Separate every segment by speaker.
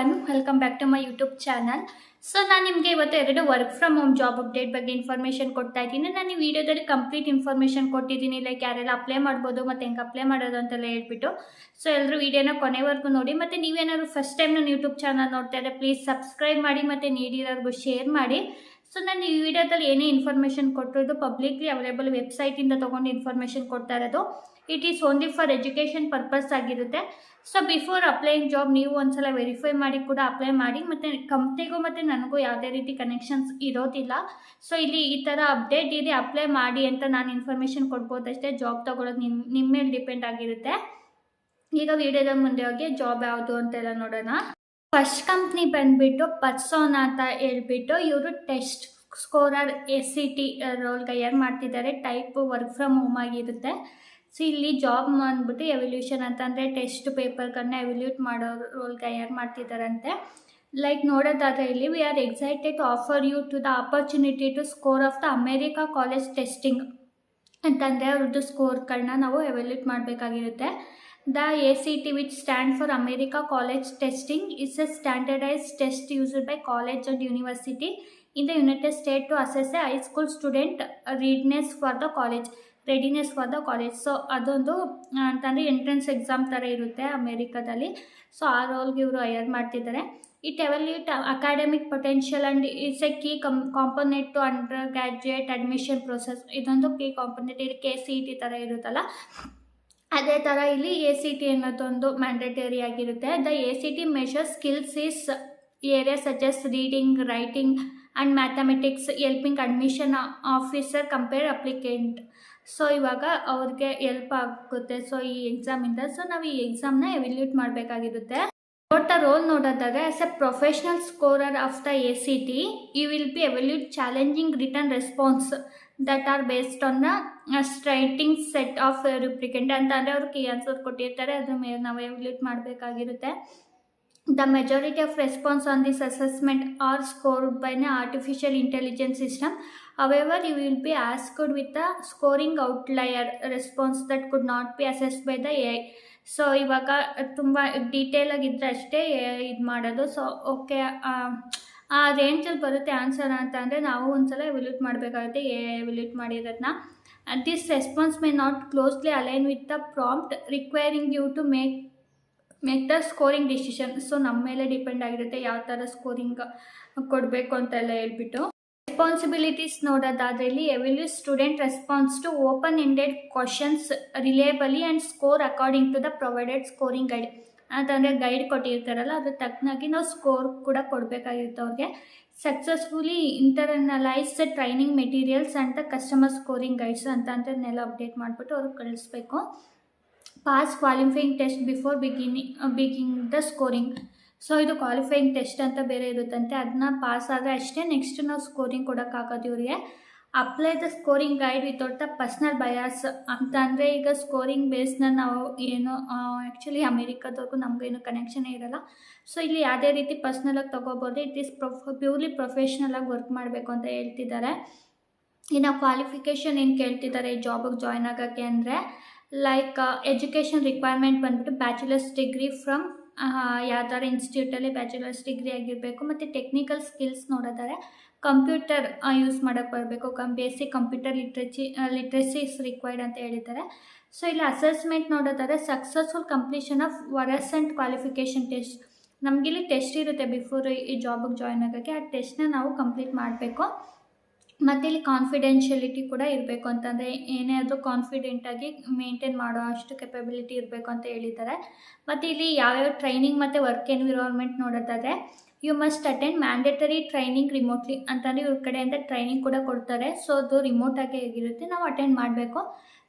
Speaker 1: One welcome back to my YouTube channel so ನಾನು ನಿಮಗೆ ಇವತ್ತು ಎರಡು work from home job update ಬಗ್ಗೆ ಇನ್ಫಾರ್ಮೇಷನ್ ಕೊಡ್ತಾ ಇದ್ದೀನಿ. ನಾನು ಈ ವಿಡಿಯೋದಲ್ಲಿ ಕಂಪ್ಲೀಟ್ ಇನ್ಫಾರ್ಮೇಷನ್ ಕೊಟ್ಟಿದ್ದೀನಿ. ಲೈಕ್ ಯಾರೆಲ್ಲ ಅಪ್ಲೈ ಮಾಡ್ಬೋದು ಮತ್ತು ಹೆಂಗೆ ಅಪ್ಲೈ ಮಾಡೋದು ಅಂತೆಲ್ಲ ಹೇಳ್ಬಿಟ್ಟು. ಸೊ ಎಲ್ಲರೂ ವಿಡಿಯೋನ ಕೊನೆವರೆಗೂ ನೋಡಿ. ಮತ್ತು ನೀವೇನಾದ್ರು ಫಸ್ಟ್ ಟೈಮ್ ನಾನು ಯೂಟ್ಯೂಬ್ ಚಾನಲ್ ನೋಡ್ತಾ ಇದ್ದರೆ ಪ್ಲೀಸ್ ಸಬ್ಸ್ಕ್ರೈಬ್ ಮಾಡಿ ಮತ್ತು ನೀಡಿರೋರ್ಗೂ ಶೇರ್ ಮಾಡಿ. ಸೊ ನಾನು ಈ ವಿಡಿಯೋದಲ್ಲಿ ಏನೇ ಇನ್ಫಾರ್ಮೇಷನ್ ಕೊಟ್ಟಿರೋದು ಪಬ್ಲಿಕ್ಲಿ ಅವೈಲೇಬಲ್ ವೆಬ್ಸೈಟಿಂದ ತೊಗೊಂಡು ಇನ್ಫಾರ್ಮೇಷನ್ ಕೊಡ್ತಾ ಇರೋದು. It is only for education purpose ಆಗಿರುತ್ತೆ. ಸೊ ಬಿಫೋರ್ ಅಪ್ಲೈಯಿಂಗ್ ಜಾಬ್ ನೀವು ಒಂದ್ಸಲ ವೆರಿಫೈ ಮಾಡಿ ಕೂಡ ಅಪ್ಲೈ ಮಾಡಿ. ಮತ್ತು ಕಂಪ್ನಿಗೂ ಮತ್ತು ನನಗೂ ಯಾವುದೇ ರೀತಿ ಕನೆಕ್ಷನ್ಸ್ ಇರೋದಿಲ್ಲ. ಸೊ ಇಲ್ಲಿ ಈ ಥರ ಅಪ್ಡೇಟ್ ಇದೆ ಅಪ್ಲೈ ಮಾಡಿ ಅಂತ ನಾನು ಇನ್ಫಾರ್ಮೇಷನ್ ಕೊಡ್ಬೋದಷ್ಟೇ ಜಾಬ್ ತೊಗೊಳೋದು ನಿಮ್ಮ ನಿಮ್ಮ ಮೇಲೆ ಡಿಪೆಂಡ್ ಆಗಿರುತ್ತೆ. ಈಗ ವಿಡಿಯೋದ ಮುಂದೆ ಹೋಗಿ ಜಾಬ್ ಯಾವುದು ಅಂತೆಲ್ಲ ನೋಡೋಣ. ಫಸ್ಟ್ ಕಂಪ್ನಿ ಬಂದ್ಬಿಟ್ಟು ಪರ್ಸೋನ್ ಅಂತ ಹೇಳ್ಬಿಟ್ಟು ಇವರು test scorer S C T role hire ಮಾಡ್ತಿದ್ದಾರೆ. ಟೈಪ್ ವರ್ಕ್ ಫ್ರಮ್ ಹೋಮ್ ಆಗಿರುತ್ತೆ. ಸೊ ಇಲ್ಲಿ ಜಾಬ್ ಅಂದ್ಬಿಟ್ಟು ಎವಲ್ಯೂಷನ್ ಅಂತಂದರೆ ಟೆಸ್ಟ್ ಪೇಪರ್ಗಳನ್ನ ಎವಲ್ಯೂಟ್ ಮಾಡೋ ರೋಲ್ ಹೈಯರ್ ಮಾಡ್ತಿದ್ದಾರಂತೆ. ಲೈಕ್ ನೋಡೋದಾದರೆ ಇಲ್ಲಿ we are excited to offer you to the opportunity to score of the America college testing. ಅಂತಂದರೆ ಅವ್ರದ್ದು ಸ್ಕೋರ್ಗಳನ್ನ ನಾವು evaluate ಮಾಡಬೇಕಾಗಿರುತ್ತೆ. Which stand for America college testing is a standardise test used by college and university in the United State to assess a high school student readiness for the college readiness for the college so ಅದೊಂದು ಅಂತಂದರೆ entrance exam ಥರ ಇರುತ್ತೆ ಅಮೇರಿಕಾದಲ್ಲಿ so ಆ ರೋಲ್ಗೆ ಇವರು hire ಮಾಡ್ತಿದ್ದಾರೆ. It evaluate academic potential and it's a key com component to undergraduate admission process ಇದೊಂದು key component ಇಲ್ಲಿ K C E T ಥರ ಇರುತ್ತಲ್ಲ. ಅದೇ ಥರ ಇಲ್ಲಿ ಎ ಸಿ ಟಿ ಅನ್ನೋದೊಂದು ಮ್ಯಾಂಡೇಟರಿ ಆಗಿರುತ್ತೆ. The A C T measure skills is area suggest reading writing and mathematics helping admission officer compare applicant so ಇವಾಗ ಅವ್ರಿಗೆ ಎಲ್ಪ್ ಆಗುತ್ತೆ. ಸೊ ಈ ಎಕ್ಸಾಮಿಂದ ಸೊ ನಾವು ಈ ಎಕ್ಸಾಮ್ನ ಎವಿಲ್ಯೂಟ್ ಮಾಡಬೇಕಾಗಿರುತ್ತೆ. ಕೊಟ್ಟ ರೋಲ್ ನೋಡೋದಾದರೆ as a professional scorer of the A C T U will be evaluate challenging written response that are based on the stating set of replicant ಅಂತ ಅಂದರೆ ಅವ್ರು ಕೀ ಆನ್ಸರ್ ಕೊಟ್ಟಿರ್ತಾರೆ, ಅದ್ರ ಮೇಲೆ ನಾವು evaluate ಮಾಡಬೇಕಾಗಿರುತ್ತೆ. The majority of response on this assessment are scored by an artificial intelligence system however you will be asked with the scoring outlier response that could not be assessed by the A so ಇವಾಗ ತುಂಬ ಡೀಟೇಲಾಗಿದ್ದರೆ ಅಷ್ಟೇ ಇದು ಮಾಡೋದು. So okay ಆ ರೇಂಜಲ್ಲಿ ಬರುತ್ತೆ answer ಅಂತ ಅಂದರೆ ನಾವು ಒಂದ್ಸಲ ಎವ್ಲ್ಯೂಟ್ ಮಾಡಬೇಕಾಗುತ್ತೆ ಎ ಎವ್ಲ್ಯೂಟ್ ಮಾಡಿರೋದನ್ನ this response may not closely align with the prompt requiring you to make make the scoring decision so ನಮ್ಮ ಮೇಲೆ ಡಿಪೆಂಡ್ ಆಗಿರುತ್ತೆ ಯಾವ ಥರ ಸ್ಕೋರಿಂಗ್ ಕೊಡಬೇಕು ಅಂತೆಲ್ಲ ಹೇಳ್ಬಿಟ್ಟು. ರೆಸ್ಪಾನ್ಸಿಬಿಲಿಟೀಸ್ ನೋಡೋದಾದ್ರೆ ಇಲ್ಲಿ evaluate student response to open ended questions reliably and score according to the provided scoring guide ಅಂತಂದರೆ ಗೈಡ್ ಕೊಟ್ಟಿರ್ತಾರಲ್ಲ, ಅದ್ರ ತಕ್ಕನಾಗಿ ನಾವು ಸ್ಕೋರ್ ಕೂಡ ಕೊಡಬೇಕಾಗಿರುತ್ತೆ ಅವ್ರಿಗೆ. ಸಕ್ಸಸ್ಫುಲಿ ಇಂಟರ್ನಲೈಸ್ ಟ್ರೈನಿಂಗ್ ಮೆಟೀರಿಯಲ್ಸ್ ಅಂತ ಕಸ್ಟಮರ್ ಸ್ಕೋರಿಂಗ್ ಗೈಡ್ಸ್ ಅಂತ ಅಂತನ್ನೆಲ್ಲ ಅಪ್ಡೇಟ್ ಮಾಡಿಬಿಟ್ಟು ಅವ್ರಿಗೆ ಕಳಿಸ್ಬೇಕು. Pass qualifying test before beginning beginning the scoring so ಇದು ಕ್ವಾಲಿಫೈಯಿಂಗ್ ಟೆಸ್ಟ್ ಅಂತ ಬೇರೆ ಇರುತ್ತಂತೆ. ಅದನ್ನ ಪಾಸ್ ಆದರೆ ಅಷ್ಟೇ ನೆಕ್ಸ್ಟ್ ನಾವು ಸ್ಕೋರಿಂಗ್ ಕೊಡೋಕ್ಕಾಗೋದು ಇವರಿಗೆ. Apply the scoring guide without the personal bias ಅಂತ ಅಂದರೆ ಈಗ ಸ್ಕೋರಿಂಗ್ ಬೇಸ್ನ ನಾವು ಏನು ಆ್ಯಕ್ಚುಲಿ ಅಮೇರಿಕಾದವ್ರಿಗೂ ನಮಗೇನು ಕನೆಕ್ಷನೇ ಇರಲ್ಲ. ಸೊ ಇಲ್ಲಿ ಯಾವುದೇ ರೀತಿ ಪರ್ಸ್ನಲಾಗಿ ತೊಗೋಬೋದು. ಇಟ್ ಈಸ್ ಪ್ರೊಫ್ ಪ್ಯೂರ್ಲಿ ಪ್ರೊಫೆಷ್ನಲಾಗಿ ವರ್ಕ್ ಮಾಡಬೇಕು ಅಂತ ಹೇಳ್ತಿದ್ದಾರೆ. ಇನ್ನು ಕ್ವಾಲಿಫಿಕೇಷನ್ ಏನು ಕೇಳ್ತಿದ್ದಾರೆ ಈ ಜಾಬಿಗೆ ಜಾಯ್ನ್ ಆಗೋಕ್ಕೆ ಅಂದರೆ ಲೈಕ್ ಎಜುಕೇಷನ್ ರಿಕ್ವೈರ್ಮೆಂಟ್ ಬಂದ್ಬಿಟ್ಟು ಬ್ಯಾಚುಲರ್ಸ್ ಡಿಗ್ರಿ ಫ್ರಮ್ ಯಾವ್ದಾರ ಇನ್ಸ್ಟಿಟ್ಯೂಟಲ್ಲಿ ಬ್ಯಾಚುಲರ್ಸ್ ಡಿಗ್ರಿ ಆಗಿರಬೇಕು ಮತ್ತು ಟೆಕ್ನಿಕಲ್ ಸ್ಕಿಲ್ಸ್ ನೋಡೋದಾರೆ ಕಂಪ್ಯೂಟರ್ ಯೂಸ್ ಮಾಡೋಕ್ಕೆ ಬರಬೇಕು. Come basic computer literacy literacy required ಅಂತ ಹೇಳಿದ್ದಾರೆ. ಸೊ ಇಲ್ಲಿ ಅಸೆಸ್ಮೆಂಟ್ ನೋಡೋದಾದ್ರೆ successful completion of various and qualification test ನಮಗಿಲ್ಲಿ ಟೆಸ್ಟ್ ಇರುತ್ತೆ ಬಿಫೋರ್ ಈ ಜಾಬಿಗೆ ಜಾಯ್ನ್ ಆಗೋಕ್ಕೆ. ಆ ಟೆಸ್ಟ್ನ ನಾವು ಕಂಪ್ಲೀಟ್ ಮಾಡಬೇಕು. ಮತ್ತು ಇಲ್ಲಿ ಕಾನ್ಫಿಡೆನ್ಷಿಯಲಿಟಿ ಕೂಡ ಇರಬೇಕು ಅಂತಂದರೆ ಏನೇ ಆದರೂ ಕಾನ್ಫಿಡೆಂಟಾಗಿ ಮೇಂಟೈನ್ ಮಾಡೋ ಅಷ್ಟು ಕೆಪಬಿಲಿಟಿ ಇರಬೇಕು ಅಂತ ಹೇಳಿದ್ದಾರೆ. ಮತ್ತು ಇಲ್ಲಿ ಯಾವ್ಯಾವ ಟ್ರೈನಿಂಗ್ ಮತ್ತು ವರ್ಕ್ ಎನ್ವಿರಾನ್ಮೆಂಟ್ ನೋಡೋದಾದರೆ you must attend mandatory training remotely ಅಂತಂದರೆ ಇವ್ರ ಕಡೆಯಿಂದ ಟ್ರೈನಿಂಗ್ ಕೂಡ ಕೊಡ್ತಾರೆ. ಸೊ ಅದು ರಿಮೋಟಾಗಿ ಆಗಿರುತ್ತೆ ನಾವು ಅಟೆಂಡ್ ಮಾಡಬೇಕು.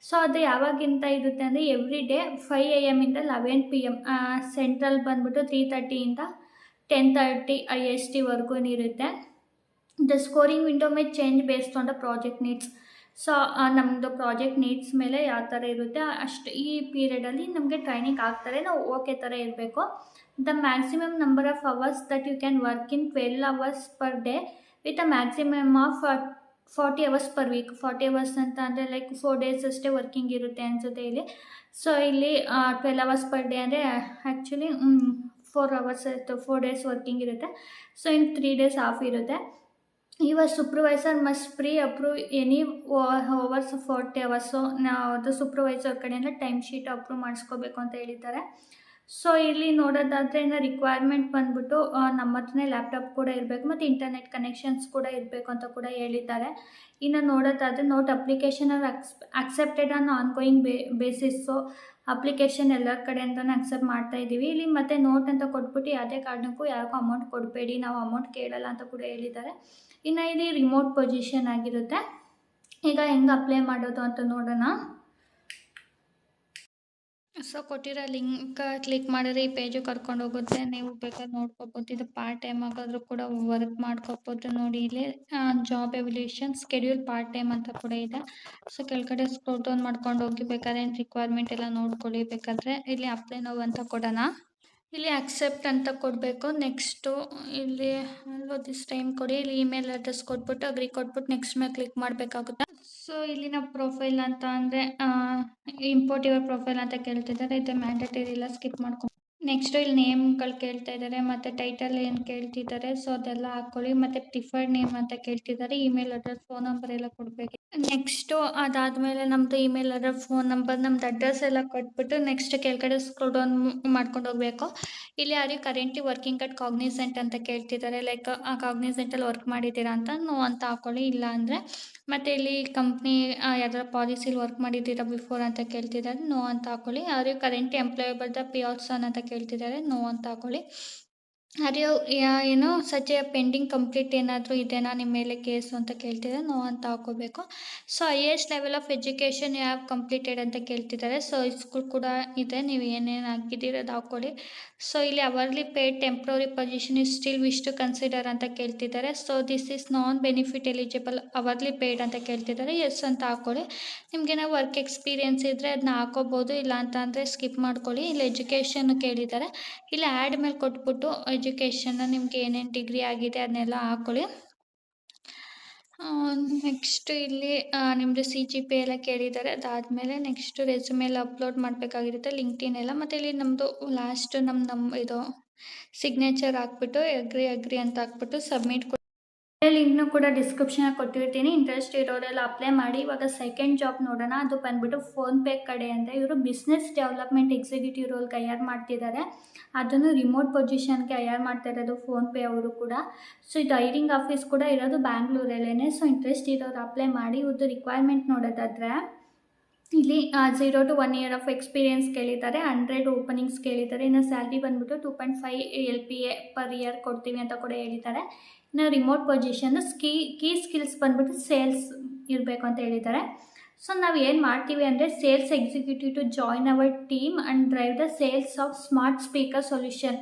Speaker 1: ಸೊ ಅದು ಯಾವಾಗಿಂತ ಇರುತ್ತೆ ಅಂದರೆ ಎವ್ರಿ ಡೇ ಫೈವ್ ಎ ಇಂದ ಲೆವೆನ್ ಪಿ ಎಂ ಸೆಂಟ್ರಲ್ ಬಂದ್ಬಿಟ್ಟು ತ್ರೀ ತರ್ಟಿಯಿಂದ ಟೆನ್ ತರ್ಟಿ ಐ ಎಸ್ ಟಿವರೆಗೂ ಇರುತ್ತೆ. ದ ಸ್ಕೋರಿಂಗ್ ವಿಂಡೋ ಮೇಲೆ change based on the project needs so ನಮ್ಮದು ಪ್ರಾಜೆಕ್ಟ್ ನೀಡ್ಸ್ ಮೇಲೆ ಯಾವ ಥರ ಇರುತ್ತೆ, ಅಷ್ಟು ಈ ಪೀರಿಯಡಲ್ಲಿ ನಮಗೆ ಟ್ರೈನಿಂಗ್ ಆಗ್ತಾರೆ, ನಾವು ಓಕೆ ಥರ ಇರಬೇಕು. The maximum number of hours that you can work in twelve hours per day with a maximum of forty hours per week forty hours ಅಂತ ಅಂದರೆ ಲೈಕ್ ಫೋರ್ ಡೇಸ್ ಅಷ್ಟೇ ವರ್ಕಿಂಗ್ ಇರುತ್ತೆ ಅನಿಸುತ್ತೆ ಇಲ್ಲಿ. ಸೊ ಇಲ್ಲಿ ಟ್ವೆಲ್ ಅವರ್ಸ್ ಪರ್ ಡೇ ಅಂದರೆ actually four hours four days working ಇರುತ್ತೆ. So ಇನ್ನು ತ್ರೀ ಡೇಸ್ ಆಫ್ ಇರುತ್ತೆ. ಇವಾಗ supervisor must pre approve any overs forty hours ಅದು ಸೂಪರ್ವೈಸರ್ ಕಡೆಯಿಂದ ಟೈಮ್ ಶೀಟ್ ಅಪ್ರೂವ್ ಮಾಡಿಸ್ಕೋಬೇಕು ಅಂತ ಹೇಳಿದ್ದಾರೆ. ಸೊ ಇಲ್ಲಿ ನೋಡೋದಾದರೆ ಇನ್ನು ರಿಕ್ವೈರ್ಮೆಂಟ್ ಬಂದ್ಬಿಟ್ಟು ನಮ್ಮ ಹತ್ರನೇ ಲ್ಯಾಪ್ಟಾಪ್ ಕೂಡ ಇರಬೇಕು ಮತ್ತು ಇಂಟರ್ನೆಟ್ ಕನೆಕ್ಷನ್ಸ್ ಕೂಡ ಇರಬೇಕು ಅಂತ ಕೂಡ ಹೇಳಿದ್ದಾರೆ. ಇನ್ನು ನೋಡೋದಾದರೆ note application aux accepted on ongoing ಬೇ ಬೇಸಿಸ್ಸು ಅಪ್ಲಿಕೇಶನ್ ಎಲ್ಲರ ಕಡೆಯಿಂದನೂ ಅಕ್ಸೆಪ್ಟ್ ಮಾಡ್ತಾ ಇದ್ದೀವಿ ಇಲ್ಲಿ ಮತ್ತೆ ನೋಟ್ ಅಂತ ಕೊಟ್ಬಿಟ್ಟು ಯಾವುದೇ ಕಾರಣಕ್ಕೂ ಯಾರಿಗೂ ಅಮೌಂಟ್ ಕೊಡಬೇಡಿ, ನಾವು ಅಮೌಂಟ್ ಕೇಳಲ್ಲ ಅಂತ ಕೂಡ ಹೇಳಿದ್ದಾರೆ. ಇನ್ನು ಇದು ರಿಮೋಟ್ ಪೊಸಿಷನ್ ಆಗಿರುತ್ತೆ. ಈಗ ಹೆಂಗೆ ಅಪ್ಲೈ ಮಾಡೋದು ಅಂತ ನೋಡೋಣ. ಸೊ ಕೊಟ್ಟಿರೋ ಲಿಂಕ್ ಕ್ಲಿಕ್ ಮಾಡಿದ್ರೆ ಈ ಪೇಜು ಕರ್ಕೊಂಡು ಹೋಗುತ್ತೆ. ನೀವು ಬೇಕಾದ್ರೆ ನೋಡ್ಕೋಬೋದು. ಇದು ಪಾರ್ಟ್ ಟೈಮ್ ಆಗಾದರೂ ಕೂಡ ವರ್ಕ್ ಮಾಡ್ಕೋಬೋದು ನೋಡಿ. ಇಲ್ಲಿ job evaluation schedule part time ಅಂತ ಕೂಡ ಇದೆ. ಸೊ ಕೆಳಗಡೆ ಸ್ಕ್ರೋಲ್ ಡೌನ್ ಮಾಡ್ಕೊಂಡು ಹೋಗಿ ಬೇಕಾದ್ರೆ ರಿಕ್ವೈರ್ಮೆಂಟ್ ಎಲ್ಲ ನೋಡ್ಕೊಳ್ಳಿ. ಬೇಕಾದ್ರೆ ಇಲ್ಲಿ ಅಪ್ಲೈ ನೋವು ಅಂತ ಕೊಡೋಣ. ಇಲ್ಲಿ ಅಕ್ಸೆಪ್ಟ್ ಅಂತ ಕೊಡಬೇಕು. ನೆಕ್ಸ್ಟು ಇಲ್ಲಿ ದಿಸ್ ಟೈಮ್ ಕೊಡಿ. ಇಲ್ಲಿ ಇಮೇಲ್ ಅಡ್ರೆಸ್ ಕೊಟ್ಬಿಟ್ಟು ಅಗ್ರಿ ಕೊಟ್ಬಿಟ್ಟು ನೆಕ್ಸ್ಟ್ ಮೇಲೆ ಕ್ಲಿಕ್ ಮಾಡಬೇಕಾಗುತ್ತೆ. ಸೊ ಇಲ್ಲಿನ ಪ್ರೊಫೈಲ್ ಅಂತ ಅಂದರೆ ಇಂಪೋರ್ಟ್ ಯುವರ್ ಪ್ರೊಫೈಲ್ ಅಂತ ಕೇಳ್ತಿದ್ದಾರೆ. ಇದು ಮ್ಯಾಂಡೇಟರಿ ಇಲ್ಲ ಸ್ಕಿಪ್ ಮಾಡ್ಕೊಂಡು ನೆಕ್ಸ್ಟು ಇಲ್ಲಿ ನೇಮ್ಗಳು ಕೇಳ್ತಾ ಇದ್ದಾರೆ ಮತ್ತು ಟೈಟಲ್ ಏನು ಕೇಳ್ತಿದ್ದಾರೆ ಸೊ ಅದೆಲ್ಲ ಹಾಕ್ಕೊಳ್ಳಿ ಮತ್ತು ಪ್ರಿಫರ್ಡ್ ನೇಮ್ ಅಂತ ಕೇಳ್ತಿದ್ದಾರೆ ಇಮೇಲ್ ಅಡ್ರೆಸ್ ಫೋನ್ ನಂಬರ್ ಎಲ್ಲ ಕೊಡಬೇಕು. ನೆಕ್ಸ್ಟು ಅದಾದಮೇಲೆ ನಮ್ಮದು ಇಮೇಲ್ ಅಡ್ರೆಸ್ ಫೋನ್ ನಂಬರ್ ನಮ್ದು ಅಡ್ರೆಸ್ ಎಲ್ಲ ಕೊಟ್ಬಿಟ್ಟು ನೆಕ್ಸ್ಟ್ ಕೆಳಗಡೆ ಸ್ಕ್ರೋಲ್ ಡೌನ್ ಮಾಡ್ಕೊಂಡು ಹೋಗಬೇಕು. ಇಲ್ಲಿ ಯಾರು ಕರೆಂಟ್ಲಿ ವರ್ಕಿಂಗ್ ಅಟ್ ಕಾಗ್ನಿಸೆಂಟ್ ಅಂತ ಕೇಳ್ತಿದ್ದಾರೆ ಲೈಕ್ ಆ ಕಾಗ್ನಿಸೆಂಟಲ್ಲಿ ವರ್ಕ್ ಮಾಡಿದ್ದೀರಾ ಅಂತ ನೋ ಅಂತ ಹಾಕೊಳ್ಳಿ. ಇಲ್ಲ ಅಂದ್ರೆ, ಮತ್ತೆ ಇಲ್ಲಿ ಕಂಪ್ನಿ ಯಾವ್ದಾರ ಪಾಲಿಸಿಲಿ ವರ್ಕ್ ಮಾಡಿದ್ದೀರಾ ಬಿಫೋರ್ ಅಂತ ಕೇಳ್ತಿದ್ದಾರೆ ನೋ ಅಂತ ಹಾಕೊಳ್ಳಿ. ಯಾರು ಕರೆಂಟ್ ಎಂಪ್ಲಾಯಬಲ್ ದ ಪಿ ಅಂತ ಕೇಳ್ತಿದ್ದಾರೆ. ನೋ ಅಂತ ಹಾಕ್ಕೊಳ್ಳಿ ಯಾ, ಏನು ಎ ಪೆಂಡಿಂಗ್ ಕಂಪ್ಲೀಟ್ ಏನಾದರೂ ಇದೆಯಾ? ನಿಮ್ಮ ಮೇಲೆ ಕೇಸು ಅಂತ ಕೇಳ್ತಿದ್ದಾರೆ ನೋ ಅಂತ ಹಾಕೋಬೇಕು. So highest level of education ಯಾವ ಕಂಪ್ಲೀಟೆಡ್ ಅಂತ ಕೇಳ್ತಿದ್ದಾರೆ. ಸೊ ಸ್ಕೂಲ್ ಕೂಡ ಇದೆ. ನೀವು ಏನೇನು ಆಗಿದ್ದೀರಿ ಅದು ಹಾಕ್ಕೊಳ್ಳಿ ಸೊ ಇಲ್ಲಿ hourly paid temporary position is still wish to consider ಅಂತ ಕೇಳ್ತಿದ್ದಾರೆ. So this is non benefit eligible hourly paid ಅಂತ ಕೇಳ್ತಿದ್ದಾರೆ. ಎಸ್ ಅಂತ ಹಾಕ್ಕೊಳ್ಳಿ ನಿಮಗೇನೋ ವರ್ಕ್ ಎಕ್ಸ್ಪೀರಿಯನ್ಸ್ ಇದ್ದರೆ ಅದನ್ನ ಹಾಕೋಬೋದು. ಇಲ್ಲ ಅಂತ ಅಂದರೆ ಸ್ಕಿಪ್ ಮಾಡ್ಕೊಳ್ಳಿ. ಇಲ್ಲಿ ಎಜುಕೇಷನ್ ಕೇಳಿದ್ದಾರೆ. ಇಲ್ಲಿ ಆ್ಯಡ್ ಮೇಲೆ ಕೊಟ್ಬಿಟ್ಟು ಎಜುಕೇಷನ್ನ ನಿಮ್ಗೆ ಏನೇನು ಡಿಗ್ರಿ ಆಗಿದೆ ಅದನ್ನೆಲ್ಲ ಹಾಕೊಳ್ಳಿ. ನೆಕ್ಸ್ಟ್ ಇಲ್ಲಿ ನಿಮ್ಮದು ಸಿ ಜಿ ಪಿ ಎಲ್ಲ ಕೇಳಿದ್ದಾರೆ. ಅದಾದಮೇಲೆ ನೆಕ್ಸ್ಟ್ ರೆಸ್ಯೂಮೆಲ್ಲ ಅಪ್ಲೋಡ್ ಮಾಡಬೇಕಾಗಿರುತ್ತೆ ಲಿಂಕ್ಡ್ಇನ್ ಎಲ್ಲ. ಮತ್ತು ಇಲ್ಲಿ ನಮ್ಮದು ಲಾಸ್ಟ್ ನಮ್ಮ ನಮ್ಮ ಇದು ಸಿಗ್ನೇಚರ್ ಹಾಕ್ಬಿಟ್ಟು ಅಗ್ರಿ ಅಗ್ರಿ ಅಂತ ಹಾಕ್ಬಿಟ್ಟು ಸಬ್ಮಿಟ್ ಲಿಂಕ್ನು ಕೂಡ ಡಿಸ್ಕ್ರಿಪ್ಷನ್ ಕೊಟ್ಟಿರ್ತೀನಿ. ಇಂಟ್ರೆಸ್ಟ್ ಇರೋರೆಲ್ಲ ಅಪ್ಲೈ ಮಾಡಿ. ಇವಾಗ ಸೆಕೆಂಡ್ ಜಾಬ್ ನೋಡೋಣ. ಅದು ಬಂದ್ಬಿಟ್ಟು ಫೋನ್ಪೇ ಕಡೆ ಅಂತ ಇವರು business development executive role hire ಮಾಡ್ತಿದ್ದಾರೆ. ಅದನ್ನು ರಿಮೋಟ್ ಪೊಸಿಷನ್ಗೆ ಹೈಯರ್ ಮಾಡ್ತಾ ಇರೋದು ಫೋನ್ಪೇ ಅವರು ಕೂಡ. ಸೊ ಇದು ಐರಿಂಗ್ ಆಫೀಸ್ ಕೂಡ ಇರೋದು ಬ್ಯಾಂಗ್ಳೂರಲ್ಲೇ ಸೊ ಇಂಟ್ರೆಸ್ಟ್ ಇರೋರು ಅಪ್ಲೈ ಮಾಡಿ. ಇವ್ರದ್ದು ರಿಕ್ವೈರ್ಮೆಂಟ್ ನೋಡೋದಾದರೆ ಇಲ್ಲಿ zero to one year of experience ಕೇಳಿದ್ದಾರೆ ಹಂಡ್ರೆಡ್ ಓಪನಿಂಗ್ಸ್ ಕೇಳಿದ್ದಾರೆ, ಇನ್ನು ಸ್ಯಾಲ್ರಿ ಬಂದ್ಬಿಟ್ಟು two point five L P A per year ಕೊಡ್ತೀವಿ ಅಂತ ಕೂಡ ಹೇಳಿದ್ದಾರೆ. ಇನ್ನು remote position ski key skills ಬಂದ್ಬಿಟ್ಟು ಸೇಲ್ಸ್ ಇರಬೇಕು ಅಂತ ಹೇಳಿದ್ದಾರೆ. ಸೊ ನಾವು ಏನು ಮಾಡ್ತೀವಿ ಅಂದರೆ sales executive to join our team and drive the sales of smart speaker solution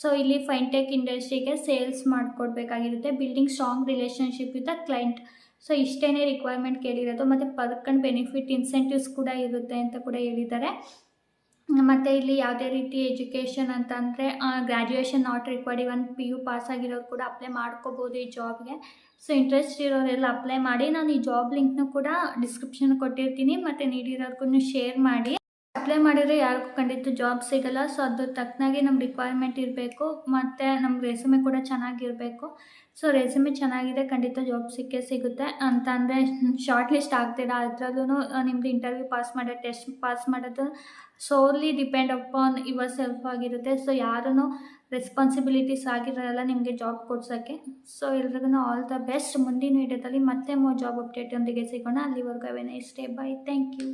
Speaker 1: so ಇಲ್ಲಿ ಫೈನ್ಟೆಕ್ ಇಂಡಸ್ಟ್ರಿಗೆ sales ಮಾಡಿಕೊಡ್ಬೇಕಾಗಿರುತ್ತೆ building strong relationship with the client so ಇಷ್ಟೇ ರಿಕ್ವೈರ್ಮೆಂಟ್ ಕೇಳಿರೋದು. ಮತ್ತು ಪರ್ಕ್ ಆ್ಯಂಡ್ ಬೆನಿಫಿಟ್ ಇನ್ಸೆಂಟಿವ್ಸ್ ಕೂಡ ಇರುತ್ತೆ ಅಂತ ಕೂಡ ಹೇಳಿದ್ದಾರೆ. ಮತ್ತು ಇಲ್ಲಿ ಯಾವುದೇ ರೀತಿ ಎಜುಕೇಷನ್ ಅಂತ ಅಂದರೆ graduation not required even P U pass ಆಗಿರೋರು ಕೂಡ ಅಪ್ಲೈ ಮಾಡ್ಕೋಬೋದು ಈ ಜಾಬ್ಗೆ ಸೊ ಇಂಟ್ರೆಸ್ಟ್ ಇರೋರೆಲ್ಲ ಅಪ್ಲೈ ಮಾಡಿ. ನಾನು ಈ ಜಾಬ್ ಲಿಂಕ್ನೂ ಕೂಡ ಡಿಸ್ಕ್ರಿಪ್ಷನ್ ಕೊಟ್ಟಿರ್ತೀನಿ. ಮತ್ತು ನೀಡಿರೋರ್ಗು ಶೇರ್ ಮಾಡಿ. ಅಪ್ಲೈ ಮಾಡಿದರೆ ಯಾರಿಗೂ ಖಂಡಿತ ಜಾಬ್ ಸಿಗಲ್ಲ. ಸೊ ಅದ್ರ ತಕ್ಕನಾಗಿ ನಮ್ಮ ರಿಕ್ವೈರ್ಮೆಂಟ್ ಇರಬೇಕು. ಮತ್ತು ನಮ್ಮ ರೆಸ್ಯೂಮೆ ಕೂಡ ಚೆನ್ನಾಗಿರಬೇಕು. ಸೊ ರೆಸ್ಯೂಮೆ ಚೆನ್ನಾಗಿದೆ, ಖಂಡಿತ ಜಾಬ್ ಸಿಕ್ಕೇ ಸಿಗುತ್ತೆ. ಅಂತ ಅಂದರೆ ಶಾರ್ಟ್ ಲಿಸ್ಟ್ ಆಗ್ತೀರಾ ಅದರಲ್ಲೂ ನಿಮ್ದು ಇಂಟರ್ವ್ಯೂ ಪಾಸ್ ಮಾಡೋ ಟೆಸ್ಟ್ ಪಾಸ್ ಮಾಡೋದು surely depend upon yourself ಆಗಿರುತ್ತೆ. ಸೊ ಯಾರೂ ರೆಸ್ಪಾನ್ಸಿಬಿಲಿಟೀಸ್ ಆಗಿರೋಲ್ಲ ನಿಮಗೆ ಜಾಬ್ ಕೊಡ್ಸೋಕ್ಕೆ. ಸೊ ಎಲ್ರಿಗೂ ಆಲ್ ದ ಬೆಸ್ಟ್ ಮುಂದಿನ ವಿಡಿಯೋದಲ್ಲಿ ಮತ್ತೆ ಮೋ ಜಾಬ್ ಅಪ್ಡೇಟ್ ಒಂದಿಗೆ ಸಿಗೋಣ. ಅಲ್ಲಿವರೆಗೂ ಅವೇನೇ ಸ್ಟೇ ಬೈ ಥ್ಯಾಂಕ್ ಯು